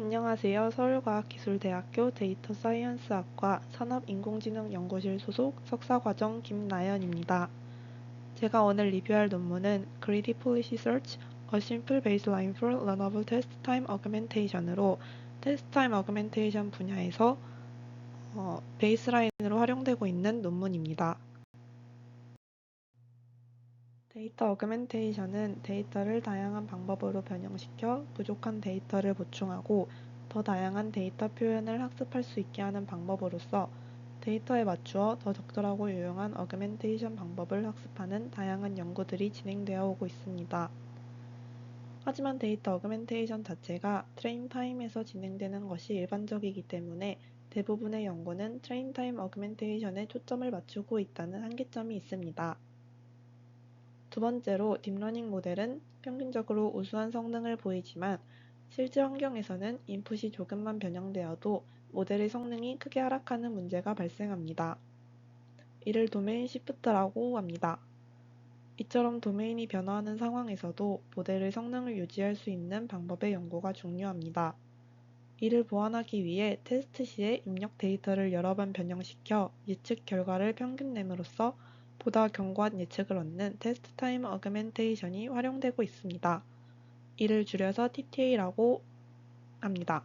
안녕하세요. 서울과학기술대학교 데이터 사이언스학과 산업인공지능연구실 소속 석사과정 김나연입니다. 제가 오늘 리뷰할 논문은 Greedy Policy Search, A Simple Baseline for Learnable Test Time Augmentation으로 테스트 타임 어그멘테이션 분야에서 어, 베이스라인으로 활용되고 있는 논문입니다. 데이터 어그멘테이션은 데이터를 다양한 방법으로 변형시켜 부족한 데이터를 보충하고 더 다양한 데이터 표현을 학습할 수 있게 하는 방법으로서 데이터에 맞추어 더 적절하고 유용한 어그멘테이션 방법을 학습하는 다양한 연구들이 진행되어 오고 있습니다. 하지만 데이터 어그멘테이션 자체가 트레인 타임에서 진행되는 것이 일반적이기 때문에 대부분의 연구는 트레인 타임 어그멘테이션에 초점을 맞추고 있다는 한계점이 있습니다. 두 번째로 딥러닝 모델은 평균적으로 우수한 성능을 보이지만 실제 환경에서는 인풋이 조금만 변형되어도 모델의 성능이 크게 하락하는 문제가 발생합니다. 이를 도메인 시프트라고 합니다. 이처럼 도메인이 변화하는 상황에서도 모델의 성능을 유지할 수 있는 방법의 연구가 중요합니다. 이를 보완하기 위해 테스트 시에 입력 데이터를 여러 번 변형시켜 예측 결과를 평균냄으로써 보다 견고한 예측을 얻는 테스트 타임 어그멘테이션이 활용되고 있습니다. 이를 줄여서 TTA라고 합니다.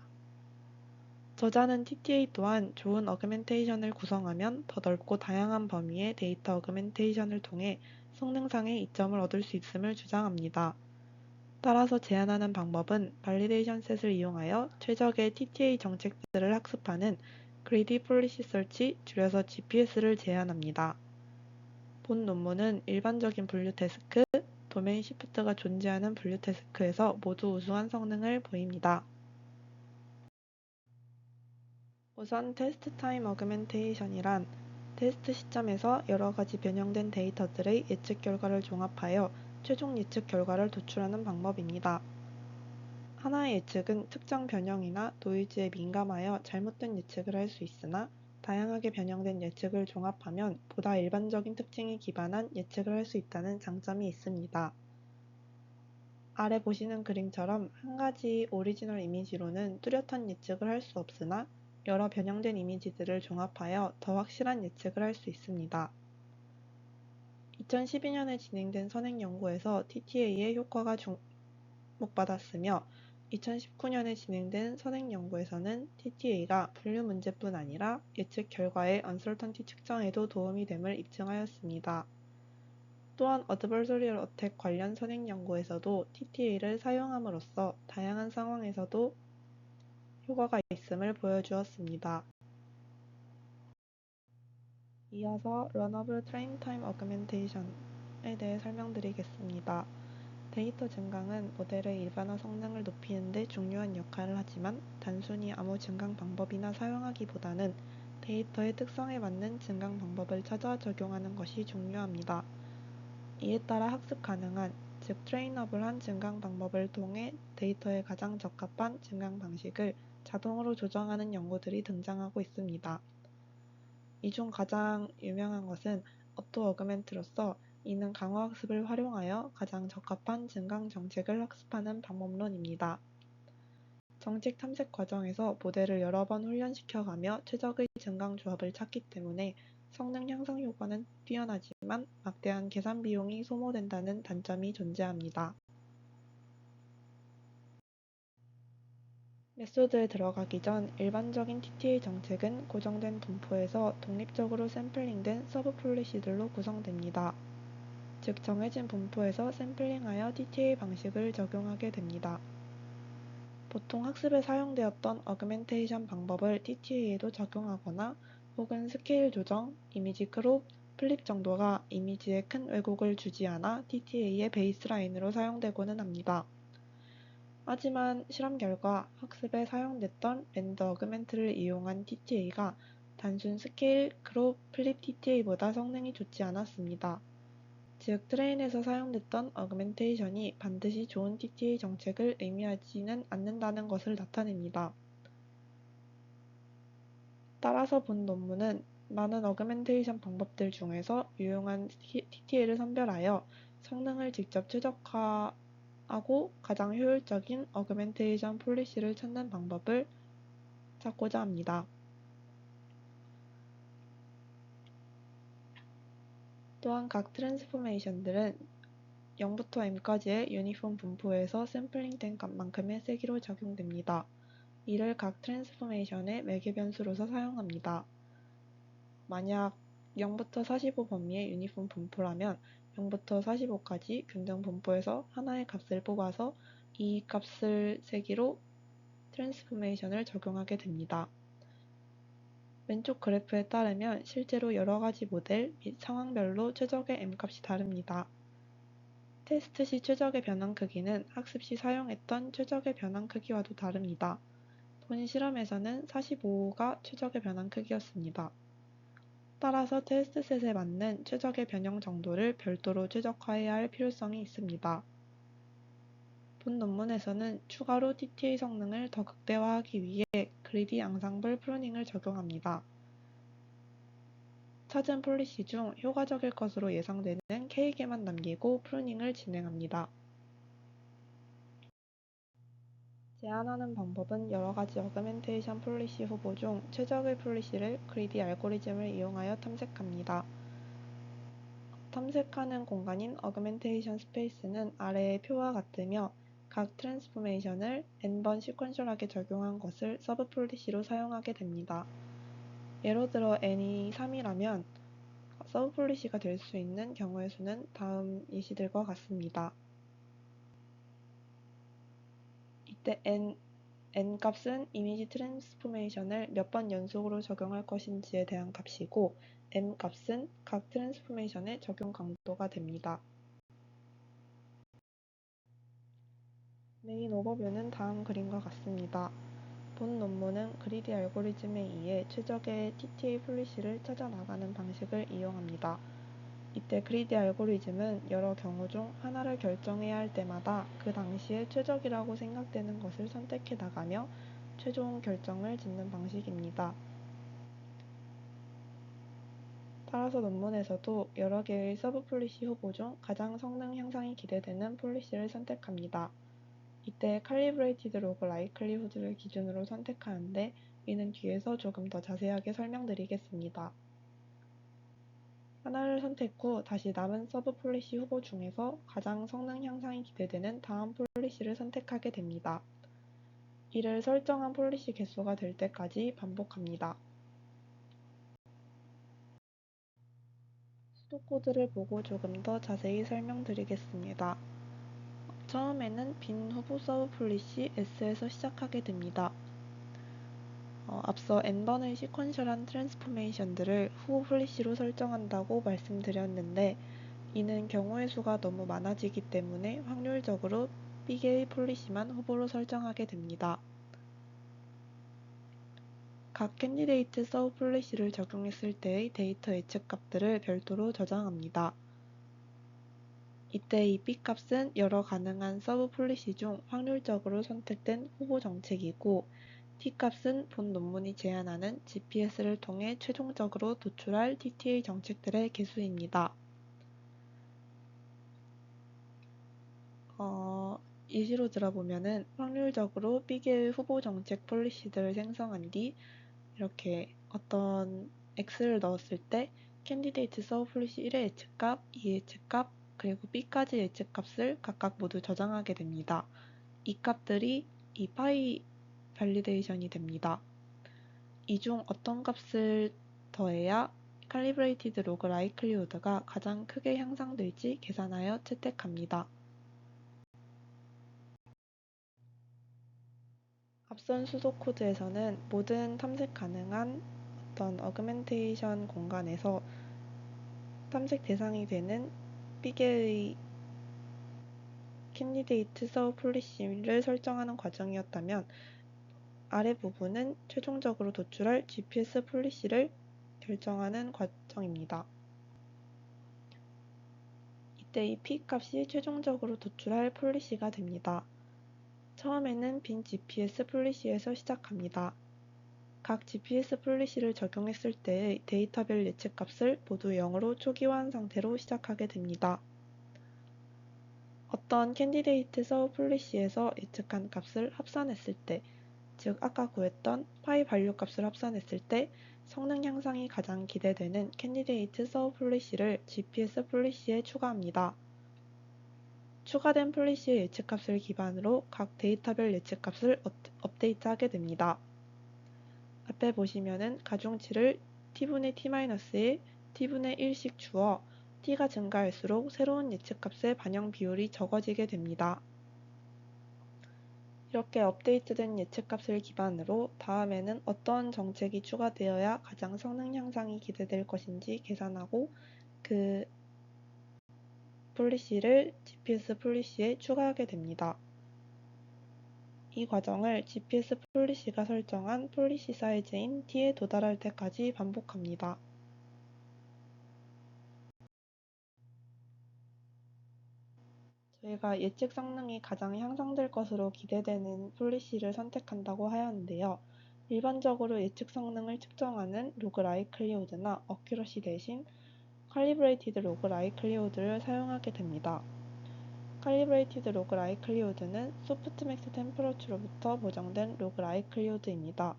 저자는 TTA 또한 좋은 어그멘테이션을 구성하면 더 넓고 다양한 범위의 데이터 어그멘테이션을 통해 성능상의 이점을 얻을 수 있음을 주장합니다. 따라서 제안하는 방법은 발리데이션 셋을 이용하여 최적의 TTA 정책들을 학습하는 Greedy Policy Search 줄여서 GPS를 제안합니다. 본 논문은 일반적인 분류 태스크, 도메인 시프트가 존재하는 분류 태스크에서 모두 우수한 성능을 보입니다. 우선 테스트 타임 어그멘테이션이란 테스트 시점에서 여러 가지 변형된 데이터들의 예측 결과를 종합하여 최종 예측 결과를 도출하는 방법입니다. 하나의 예측은 특정 변형이나 노이즈에 민감하여 잘못된 예측을 할 수 있으나 다양하게 변형된 예측을 종합하면 보다 일반적인 특징에 기반한 예측을 할 수 있다는 장점이 있습니다. 아래 보시는 그림처럼 한 가지 오리지널 이미지로는 뚜렷한 예측을 할 수 없으나 여러 변형된 이미지들을 종합하여 더 확실한 예측을 할 수 있습니다. 2012년에 진행된 선행 연구에서 TTA의 효과가 주목받았으며 2019년에 진행된 선행 연구에서는 TTA가 분류 문제뿐 아니라 예측 결과의 언설턴티 측정에도 도움이 됨을 입증하였습니다. 또한 어드버서리얼 어택 관련 선행 연구에서도 TTA를 사용함으로써 다양한 상황에서도 효과가 있음을 보여주었습니다. 이어서 러너블 트레인 타임 어그멘테이션에 대해 설명드리겠습니다. 데이터 증강은 모델의 일반화 성능을 높이는 데 중요한 역할을 하지만 단순히 아무 증강 방법이나 사용하기보다는 데이터의 특성에 맞는 증강 방법을 찾아 적용하는 것이 중요합니다. 이에 따라 학습 가능한, 즉 트레이너블한 증강 방법을 통해 데이터에 가장 적합한 증강 방식을 자동으로 조정하는 연구들이 등장하고 있습니다. 이 중 가장 유명한 것은 어토 어그멘트로서 이는 강화학습을 활용하여 가장 적합한 증강 정책을 학습하는 방법론입니다. 정책 탐색 과정에서 모델을 여러 번 훈련시켜 가며 최적의 증강 조합을 찾기 때문에 성능 향상 효과는 뛰어나지만 막대한 계산 비용이 소모된다는 단점이 존재합니다. 메소드에 들어가기 전 일반적인 TTA 정책은 고정된 분포에서 독립적으로 샘플링된 서브 폴리시들로 구성됩니다. 즉 정해진 분포에서 샘플링하여 TTA 방식을 적용하게 됩니다. 보통 학습에 사용되었던 어그멘테이션 방법을 TTA에도 적용하거나 혹은 스케일 조정, 이미지 크롭, 플립 정도가 이미지에 큰 왜곡을 주지 않아 TTA의 베이스라인으로 사용되고는 합니다. 하지만 실험 결과 학습에 사용됐던 렌더 어그멘트를 이용한 TTA가 단순 스케일, 크롭, 플립 TTA보다 성능이 좋지 않았습니다. 즉 트레인에서 사용됐던 어그멘테이션이 반드시 좋은 TTA 정책을 의미하지는 않는다는 것을 나타냅니다. 따라서 본 논문은 많은 어그멘테이션 방법들 중에서 유용한 TTA를 선별하여 성능을 직접 최적화하여 하고 가장 효율적인 어그멘테이션 폴리시를 찾는 방법을 찾고자 합니다. 또한 각 트랜스포메이션들은 0부터 m까지의 유니폼 분포에서 샘플링된 값만큼의 세기로 적용됩니다. 이를 각 트랜스포메이션의 매개 변수로서 사용합니다. 만약 0부터 45 범위의 유니폼 분포라면 0부터 45까지 균등 분포에서 하나의 값을 뽑아서 이 값을 세기로 트랜스포메이션을 적용하게 됩니다. 왼쪽 그래프에 따르면 실제로 여러 가지 모델 및 상황별로 최적의 m값이 다릅니다. 테스트 시 최적의 변환 크기는 학습 시 사용했던 최적의 변환 크기와도 다릅니다. 본 실험에서는 45가 최적의 변환 크기였습니다. 따라서 테스트 셋에 맞는 최적의 변형 정도를 별도로 최적화해야 할 필요성이 있습니다. 본 논문에서는 추가로 TTA 성능을 더 극대화하기 위해 그리디 앙상블 프루닝을 적용합니다. 찾은 폴리시 중 효과적일 것으로 예상되는 K개만 남기고 프루닝을 진행합니다. 제안하는 방법은 여러 가지 어그멘테이션 폴리시 후보 중 최적의 폴리시를 그리디 알고리즘을 이용하여 탐색합니다. 탐색하는 공간인 어그멘테이션 스페이스는 아래의 표와 같으며 각 트랜스포메이션을 n번 시퀀셜하게 적용한 것을 서브 폴리시로 사용하게 됩니다. 예로 들어 n이 3이라면 서브 폴리시가 될 수 있는 경우의 수는 다음 예시들과 같습니다. 이때 n, n 값은 이미지 트랜스포메이션을 몇 번 연속으로 적용할 것인지에 대한 값이고 m 값은 각 트랜스포메이션의 적용 강도가 됩니다. 메인 오버뷰는 다음 그림과 같습니다. 본 논문은 그리디 알고리즘에 의해 최적의 TTA 폴리시를 찾아 나가는 방식을 이용합니다. 이때 그리디 알고리즘은 여러 경우 중 하나를 결정해야 할 때마다 그 당시에 최적이라고 생각되는 것을 선택해 나가며 최종 결정을 짓는 방식입니다. 따라서 논문에서도 여러 개의 서브 폴리시 후보 중 가장 성능 향상이 기대되는 폴리시를 선택합니다. 이때 칼리브레이티드 로그 라이클리후드를 기준으로 선택하는데 이는 뒤에서 조금 더 자세하게 설명드리겠습니다. 하나를 선택 후 다시 남은 서브 폴리시 후보 중에서 가장 성능 향상이 기대되는 다음 폴리시를 선택하게 됩니다. 이를 설정한 폴리시 개수가 될 때까지 반복합니다. 수도 코드를 보고 조금 더 자세히 설명드리겠습니다. 처음에는 빈 후보 서브 폴리시 S에서 시작하게 됩니다. 어, 앞서 n번의 시퀀셜한 트랜스포메이션들을 후보 폴리시로 설정한다고 말씀드렸는데 이는 경우의 수가 너무 많아지기 때문에 확률적으로 B개의 폴리시만 후보로 설정하게 됩니다. 각 캔디데이트 서브 폴리시를 적용했을 때의 데이터 예측 값들을 별도로 저장합니다. 이때 이 B값은 여러 가능한 서브 폴리시 중 확률적으로 선택된 후보 정책이고 T값은 본 논문이 제안하는 GPS를 통해 최종적으로 도출할 TTA 정책들의 개수입니다. 어, 예시로 들어보면은 확률적으로 B개의 후보 정책 폴리시들을 생성한 뒤 이렇게 어떤 X를 넣었을 때 캔디데이트 서브 폴리시 1의 예측값, 2의 예측값, 그리고 b까지 예측값을 각각 모두 저장하게 됩니다. 이 값들이 이 파이 밸리데이션이 됩니다. 이 중 어떤 값을 더해야 칼리브레이티드 로그 라이클리우드가 가장 크게 향상될지 계산하여 채택합니다. 앞선 수도 코드에서는 모든 탐색 가능한 어떤 어그멘테이션 공간에서 탐색 대상이 되는 삐개의 캔디데이트 서브 폴리시를 설정하는 과정이었다면 아래 부분은 최종적으로 도출할 GPS 폴리시를 결정하는 과정입니다. 이때 이 P 값이 최종적으로 도출할 폴리시가 됩니다. 처음에는 빈 GPS 폴리시에서 시작합니다. 각 GPS 폴리시를 적용했을 때의 데이터별 예측값을 모두 0으로 초기화한 상태로 시작하게 됩니다. 어떤 캔디데이트 서브 폴리시에서 예측한 값을 합산했을 때, 즉 아까 구했던 파이 발류 값을 합산했을 때 성능 향상이 가장 기대되는 캔디데이트 서브 폴리시를 GPS 폴리시에 추가합니다. 추가된 폴리시의 예측값을 기반으로 각 데이터별 예측값을 업데이트하게 됩니다. 앞에 보시면은 가중치를 t분의 t-에 t분의 1씩 주어 t가 증가할수록 새로운 예측값의 반영 비율이 적어지게 됩니다. 이렇게 업데이트된 예측값을 기반으로 다음에는 어떤 정책이 추가되어야 가장 성능 향상이 기대될 것인지 계산하고 그 폴리시를 GPS 폴리시에 추가하게 됩니다. 이 과정을 GPS 폴리시가 설정한 폴리시 사이즈인 t에 도달할 때까지 반복합니다. 저희가 예측 성능이 가장 향상될 것으로 기대되는 폴리시를 선택한다고 하였는데요. 일반적으로 예측 성능을 측정하는 로그 라이 클리우드나 어큐러시 대신 칼리브레이티드 로그 라이 클리우드를 사용하게 됩니다. 칼리브레이티드 로그 라이클리우드는 소프트맥스 템퍼러처로부터 보정된 로그 라이클리우드입니다.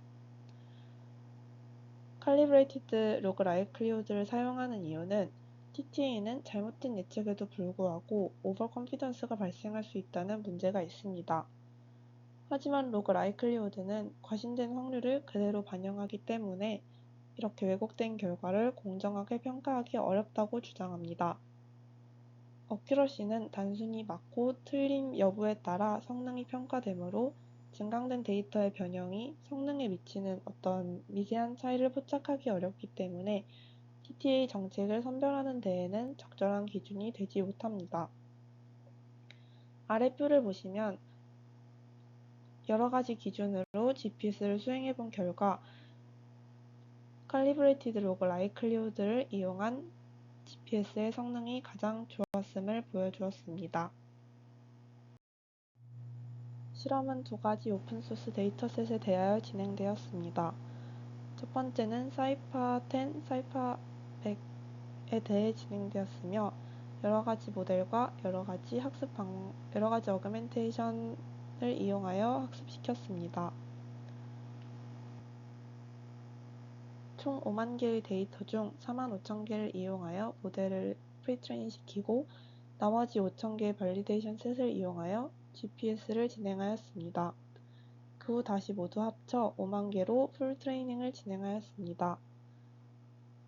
칼리브레이티드 로그 라이클리우드를 사용하는 이유는 TTA는 잘못된 예측에도 불구하고 오버 컨피던스가 발생할 수 있다는 문제가 있습니다. 하지만 로그 라이클리우드는 과신된 확률을 그대로 반영하기 때문에 이렇게 왜곡된 결과를 공정하게 평가하기 어렵다고 주장합니다. 어큐러시는 단순히 맞고 틀림 여부에 따라 성능이 평가되므로 증강된 데이터의 변형이 성능에 미치는 어떤 미세한 차이를 포착하기 어렵기 때문에 TTA 정책을 선별하는 데에는 적절한 기준이 되지 못합니다. 아래 표를 보시면 여러 가지 기준으로 GPS를 수행해 본 결과 칼리브레이티드 로그 라이클리우드를 이용한 GPS의 성능이 가장 좋았음을 보여주었습니다. 실험은 두 가지 오픈소스 데이터셋에 대하여 진행되었습니다. 첫 번째는 사이파 10, 사이파 100에 대해 진행되었으며 여러 가지 모델과 여러 가지 학습 방, 여러 가지 어그멘테이션을 이용하여 학습시켰습니다. 총 5만 개의 데이터 중 4만 5천 개를 이용하여 모델을 프리트레인 시키고 나머지 5천 개의 발리데이션 셋을 이용하여 GPS를 진행하였습니다. 그 후 다시 모두 합쳐 5만 개로 풀 트레이닝을 진행하였습니다.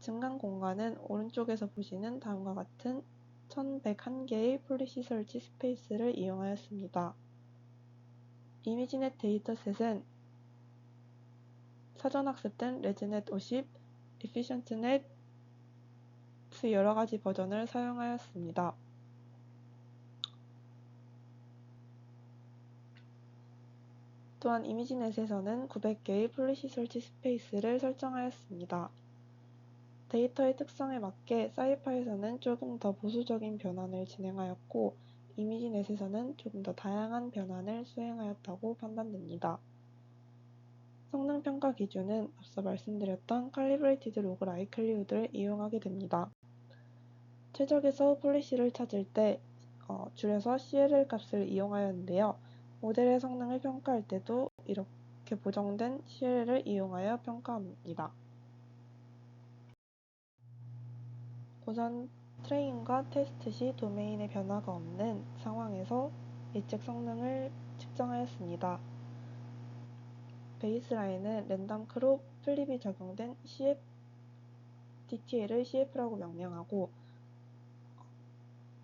증강 공간은 오른쪽에서 보시는 다음과 같은 1101개의 폴리시 설치 스페이스를 이용하였습니다. 이미지넷 데이터셋은 사전 학습된 레즈넷 50, 에피션트넷 그 여러 가지 버전을 사용하였습니다. 또한 이미지넷에서는 900개의 폴리시 설치 스페이스를 설정하였습니다. 데이터의 특성에 맞게 사이파에서는 조금 더 보수적인 변환을 진행하였고 이미지넷에서는 조금 더 다양한 변환을 수행하였다고 판단됩니다. 성능 평가 기준은 앞서 말씀드렸던 칼리브레이티드 로그 라이클리우드를 이용하게 됩니다. 최적에서 폴리시를 찾을 때 어, 줄여서 CLL 값을 이용하였는데요. 모델의 성능을 평가할 때도 이렇게 보정된 CLL을 이용하여 평가합니다. 우선 트레인과 테스트 시 도메인의 변화가 없는 상황에서 예측 성능을 측정하였습니다. 베이스라인은 랜덤 크롭 플립이 적용된 CF DTL을 CF라고 명명하고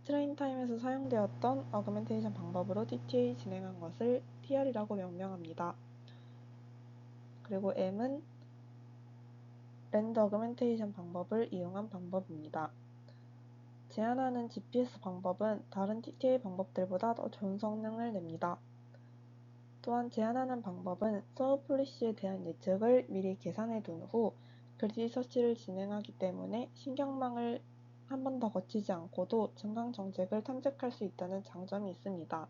트레인 타임에서 사용되었던 어그멘테이션 방법으로 DTA 진행한 것을 TR이라고 명명합니다. 그리고 M은 랜더 어그멘테이션 방법을 이용한 방법입니다. 제안하는 GPS 방법은 다른 TTA 방법들보다 더 좋은 성능을 냅니다. 또한 제안하는 방법은 서브 폴리시에 대한 예측을 미리 계산해 둔 후 그리디 서치를 진행하기 때문에 신경망을 한 번 더 거치지 않고도 증강 정책을 탐색할 수 있다는 장점이 있습니다.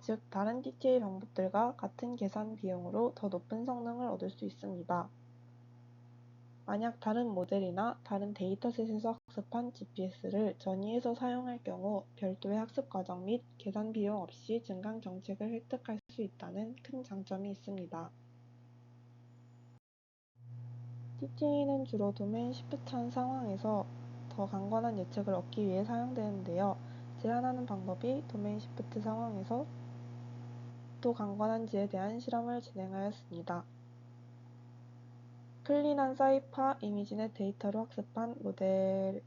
즉, 다른 TTA 방법들과 같은 계산 비용으로 더 높은 성능을 얻을 수 있습니다. 만약 다른 모델이나 다른 데이터셋에서 학습한 GPS를 전이해서 사용할 경우 별도의 학습 과정 및 계산 비용 없이 증강 정책을 획득할 수 있다는 큰 장점이 있습니다. TTA는 주로 도메인 시프트한 상황에서 더 강건한 예측을 얻기 위해 사용되는데요. 제안하는 방법이 도메인 시프트 상황에서 또 강건한지에 대한 실험을 진행하였습니다. 클린한 사이파 이미지넷 데이터로 학습한 모델에서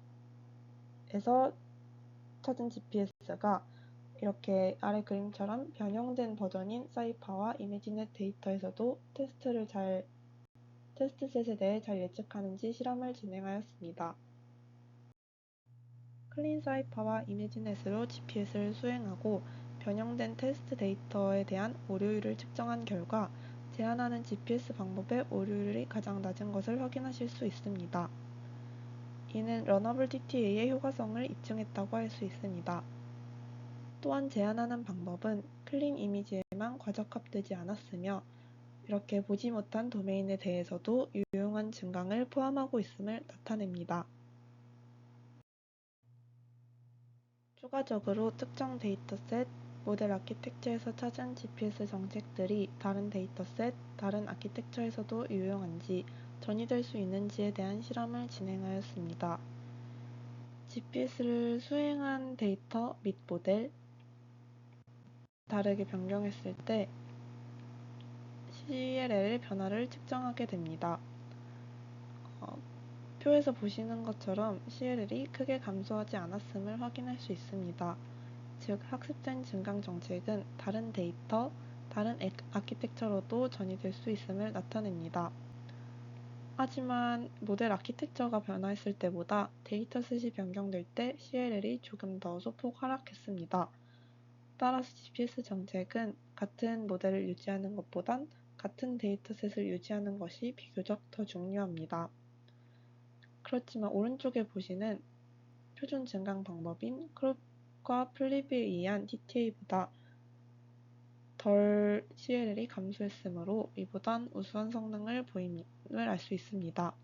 찾은 GPS가 이렇게 아래 그림처럼 변형된 버전인 사이파와 이미지넷 데이터에서도 테스트를 잘 테스트셋에 대해 잘 예측하는지 실험을 진행하였습니다. 클린 사이파와 이미지넷으로 GPS를 수행하고 변형된 테스트 데이터에 대한 오류율을 측정한 결과 제안하는 GPS 방법의 오류율이 가장 낮은 것을 확인하실 수 있습니다. 이는 러너블 TTA의 효과성을 입증했다고 할 수 있습니다. 또한 제안하는 방법은 클린 이미지에만 과적합되지 않았으며 이렇게 보지 못한 도메인에 대해서도 유용한 증강을 포함하고 있음을 나타냅니다. 추가적으로 특정 데이터셋, 모델 아키텍처에서 찾은 GPS 정책들이 다른 데이터셋, 다른 아키텍처에서도 유용한지 전이될 수 있는지에 대한 실험을 진행하였습니다. GPS를 수행한 데이터 및 모델 다르게 변경했을 때 CLL 변화를 측정하게 됩니다. 어, 표에서 보시는 것처럼 CLL이 크게 감소하지 않았음을 확인할 수 있습니다. 즉, 학습된 증강 정책은 다른 데이터, 다른 아키텍처로도 전이될 수 있음을 나타냅니다. 하지만 모델 아키텍처가 변화했을 때보다 데이터셋이 변경될 때 CLL이 조금 더 소폭 하락했습니다. 따라서 GPS 정책은 같은 모델을 유지하는 것보단 같은 데이터셋을 유지하는 것이 비교적 더 중요합니다. 그렇지만 오른쪽에 보시는 표준 증강 방법인 크롭 과 플립에 의한 TTA보다 덜 CLL이 감소했으므로 이보단 우수한 성능을 보임을 알 수 있습니다.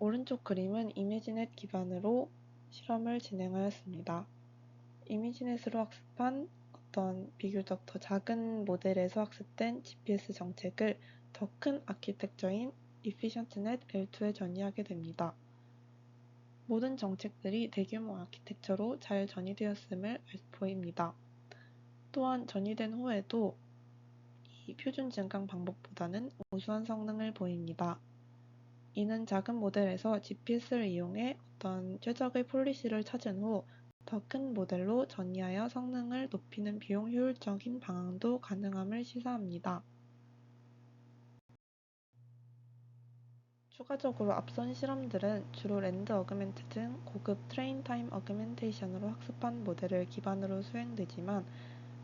오른쪽 그림은 이미지넷 기반으로 실험을 진행하였습니다. 이미지넷으로 학습한 어떤 비교적 더 작은 모델에서 학습된 GPS 정책을 더 큰 아키텍처인 Efficientnet L2에 전이하게 됩니다. 모든 정책들이 대규모 아키텍처로 잘 전이되었음을 보입니다. 또한 전이된 후에도 이 표준 증강 방법보다는 우수한 성능을 보입니다. 이는 작은 모델에서 GPS를 이용해 어떤 최적의 폴리시를 찾은 후 더 큰 모델로 전이하여 성능을 높이는 비용 효율적인 방향도 가능함을 시사합니다. 추가적으로 앞선 실험들은 주로 랜드 어그멘트 등 고급 트레인 타임 어그멘테이션으로 학습한 모델을 기반으로 수행되지만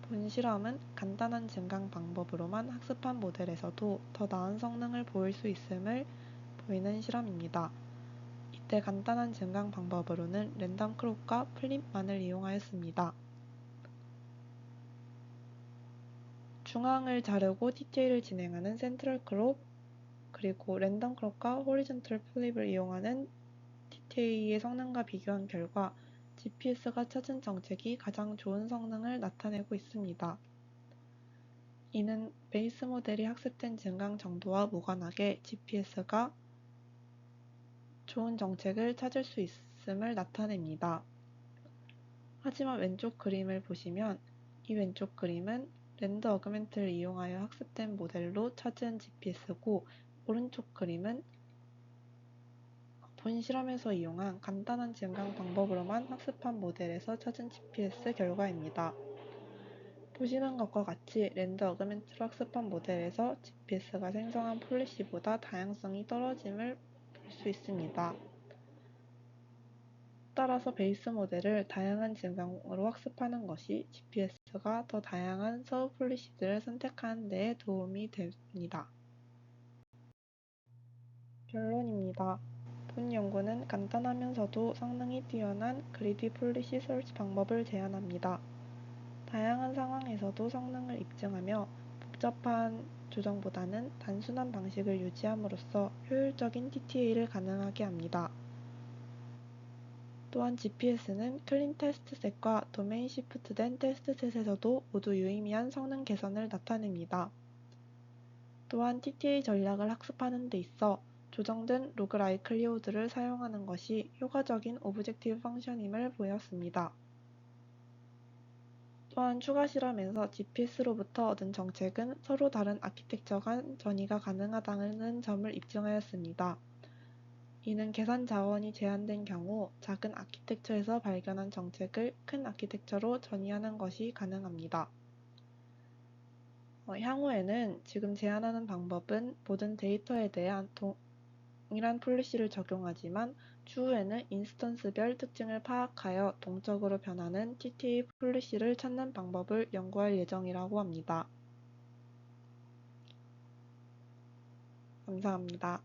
본 실험은 간단한 증강 방법으로만 학습한 모델에서도 더 나은 성능을 보일 수 있음을 보이는 실험입니다. 이때 간단한 증강 방법으로는 랜덤 크롭과 플립만을 이용하였습니다. 중앙을 자르고 TTA를 진행하는 센트럴 크롭, 그리고 랜덤 크롭과 호리존털 플립을 이용하는 TTA의 성능과 비교한 결과 GPS가 찾은 정책이 가장 좋은 성능을 나타내고 있습니다. 이는 베이스 모델이 학습된 증강 정도와 무관하게 GPS가 좋은 정책을 찾을 수 있음을 나타냅니다. 하지만 왼쪽 그림을 보시면 이 왼쪽 그림은 랜드 어그멘트를 이용하여 학습된 모델로 찾은 GPS고 오른쪽 그림은 본 실험에서 이용한 간단한 증강 방법으로만 학습한 모델에서 찾은 GPS 결과입니다. 보시는 것과 같이 랜드 어그멘트로 학습한 모델에서 GPS가 생성한 폴리시보다 다양성이 떨어짐을 수 있습니다. 따라서 베이스 모델을 다양한 증강으로 학습하는 것이 GPS가 더 다양한 서브 폴리시들을 선택하는 데 도움이 됩니다. 결론입니다. 본 연구는 간단하면서도 성능이 뛰어난 그리디 폴리시 설치 방법을 제안합니다. 다양한 상황에서도 성능을 입증하며 복잡한 조정보다는 단순한 방식을 유지함으로써 효율적인 TTA를 가능하게 합니다. 또한 GPS는 클린 테스트셋과 도메인 시프트된 테스트셋에서도 모두 유의미한 성능 개선을 나타냅니다. 또한 TTA 전략을 학습하는 데 있어 조정된 로그라이클리오드를 사용하는 것이 효과적인 오브젝티브 펑션임을 보였습니다. 또한 추가 실험에서 GPS로부터 얻은 정책은 서로 다른 아키텍처 간 전이가 가능하다는 점을 입증하였습니다. 이는 계산 자원이 제한된 경우 작은 아키텍처에서 발견한 정책을 큰 아키텍처로 전이하는 것이 가능합니다. 어, 향후에는 지금 제안하는 방법은 모든 데이터에 대한 동일한 폴리시를 적용하지만 추후에는 인스턴스별 특징을 파악하여 동적으로 변하는 TTA 폴리시를 찾는 방법을 연구할 예정이라고 합니다. 감사합니다.